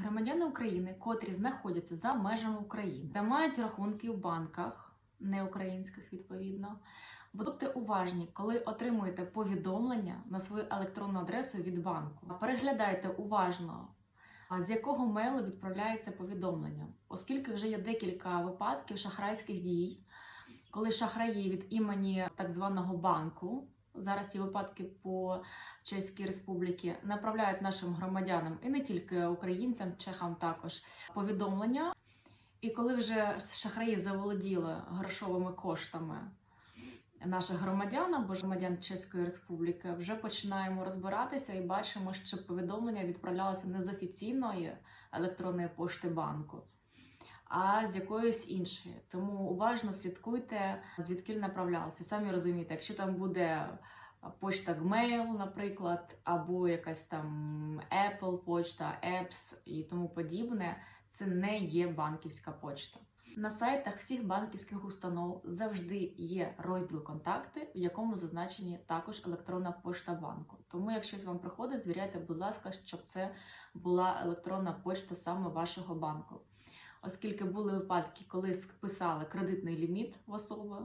Громадяни України, котрі знаходяться за межами України та мають рахунки в банках, не українських відповідно, будьте уважні, коли отримуєте повідомлення на свою електронну адресу від банку. Переглядайте уважно, з якого мейлу відправляється повідомлення, оскільки вже є декілька випадків шахрайських дій, коли шахраї від імені так званого банку. Зараз є випадки по Чеській Республіки направляють нашим громадянам і не тільки українцям, чехам також повідомлення. І коли вже шахраї заволоділи грошовими коштами наших громадян або громадян Чеської Республіки, вже починаємо розбиратися і бачимо, що повідомлення відправлялося не з офіційної електронної пошти банку, а з якоїсь іншої. Тому уважно слідкуйте, звідки направлялося. Самі розумієте, якщо там буде почта Gmail, наприклад, або якась там Apple почта, Apps і тому подібне, це не є банківська почта. На сайтах всіх банківських установ завжди є розділ контакти, в якому зазначені також електронна пошта банку. Тому, якщо вам приходить, звіряйте, будь ласка, щоб це була електронна пошта саме вашого банку. Оскільки були випадки, коли списали кредитний ліміт в особи,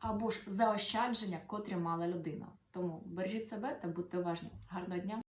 або ж заощадження, котрі мала людина. Тому бережіть себе та будьте уважні. Гарного дня!